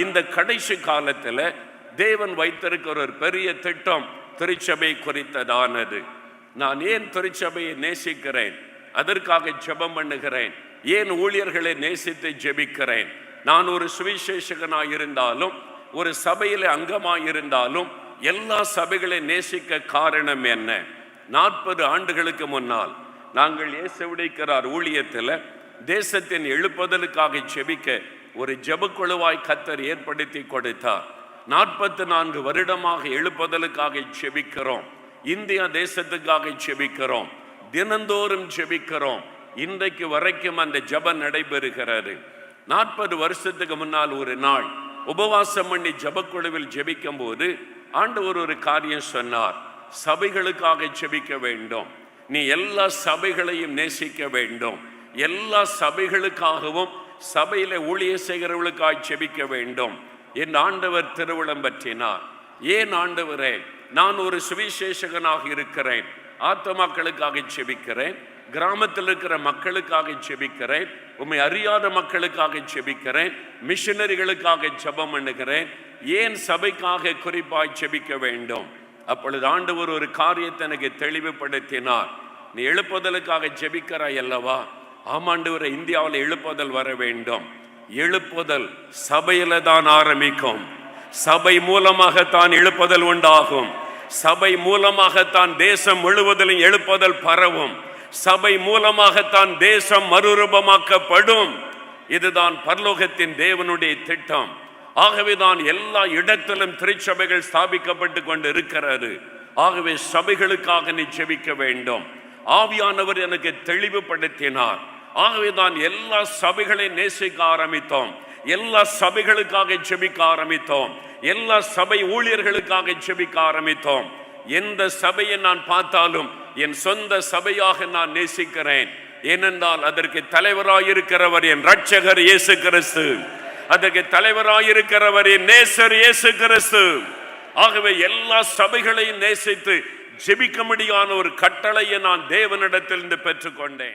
இந்த கடைசி காலத்துல தேவன் வைத்திருக்கிற ஒரு பெரிய திட்டம் திருச்சபை குறித்ததானது. நான் ஏன் திருச்சபையை நேசிக்கிறேன்? அதற்காக ஜெபம் பண்ணுகிறேன். ஏன் ஊழியர்களை நேசித்து ஜெபிக்கிறேன்? நான் ஒரு சுவிசேஷகனாக இருந்தாலும் ஒரு சபையில அங்கமாக இருந்தாலும் எல்லா சபைகளை நேசிக்க காரணம் என்ன? நாற்பது ஆண்டுகளுக்கு முன்னால் நாங்கள் இயேசுவிடைக்கிறார் ஊழியத்தில் தேசத்தின் எழுப்புதலுக்காக ஜெபிக்க ஒரு ஜெபக்குழுவாய் கத்தர் ஏற்படுத்தி கொடுத்தார். நாற்பத்தி நான்கு வருடமாக எழுப்புதலுக்காக செபிக்கிறோம் இந்தியா தேசத்துக்காக செபிக்கிறோம் தினந்தோறும் ஜெபிக்கிறோம். இன்றைக்கு வரைக்கும் அந்த ஜபம் நடைபெறுகிறது. நாற்பது வருஷத்துக்கு முன்னால் ஒரு நாள் உபவாசம் பண்ணி ஜெபக்குழுவில் ஜெபிக்கும் போது ஆண்டவர் ஒரு காரியம் சொன்னார். சபைகளுக்காக செபிக்க வேண்டும். நீ எல்லா சபைகளையும் நேசிக்க வேண்டும். எல்லா சபைகளுக்காகவும் சபையில ஊழிய செய்கிறவர்களுக்காய் செபிக்க வேண்டும். என் ஆண்டவர் திருவிழம் பற்றினார். ஏன் ஆண்டவரே நான் ஒரு சுவிசேஷகனாக இருக்கிறேன். ஆத்மாக்களுக்காக செபிக்கிறேன். கிராமத்தில் இருக்கிற மக்களுக்காக செபிக்கிறேன். உண்மை அறியாத மக்களுக்காக செபிக்கிறேன். மிஷனரிகளுக்காக ஜபம் பண்ணுகிறேன். ஏன் சபைக்காக குறிப்பாய் செபிக்க வேண்டும்? அப்பொழுது ஆண்டவர் ஒரு காரியத்தை எனக்கு தெளிவுபடுத்தினார். நீ எழுப்புதலுக்காக ஜெபிக்கிறாய் அல்லவா? ஆமாண்டவரை இந்தியாவில் எழுப்புதல் வர வேண்டும். எழுப்புதல் சபையில தான் ஆரம்பிக்கும். சபை மூலமாகத்தான் எழுப்புதல் உண்டாகும். சபை மூலமாகத்தான் தேசம் முழுவதிலும் எழுப்புதல் பரவும். சபை மூலமாகத்தான் தேசம் மறுரூபமாக்கப்படும். இதுதான் பரலோகத்தின் தேவனுடைய திட்டம். ஆகவேதான் எல்லா இடத்திலும் திருச்சபைகள் ஸ்தாபிக்கப்பட்டு கொண்டு இருக்கிறது ஆகவே சபைகளுக்காக நீ செபிக்க வேண்டும். ஆவியானவர் எனக்கு தெளிவுபடுத்தினார். ஆகவே தான் எல்லா சபைகளை நேசிக்க ஆரம்பித்தோம். எல்லா சபைகளுக்காக செபிக்க ஆரம்பித்தோம். எல்லா சபை ஊழியர்களுக்காக செபிக்க ஆரம்பித்தோம். எந்த சபையை நான் பார்த்தாலும் என் சொந்த சபையாக நான் நேசிக்கிறேன். ஏனென்றால் அதற்கு தலைவராயிருக்கிறவர் என் ரட்சகர் இயேசு கிறிஸ்து அதற்கு தலைவராயிருக்கிறவர் என் நேசர் இயேசு கிறிஸ்து ஆகவே எல்லா சபைகளையும் நேசித்து ஜெபிக்கும்படியான ஒரு கட்டளையை நான் தேவனிடத்திலிருந்து பெற்றுக்கொண்டேன்.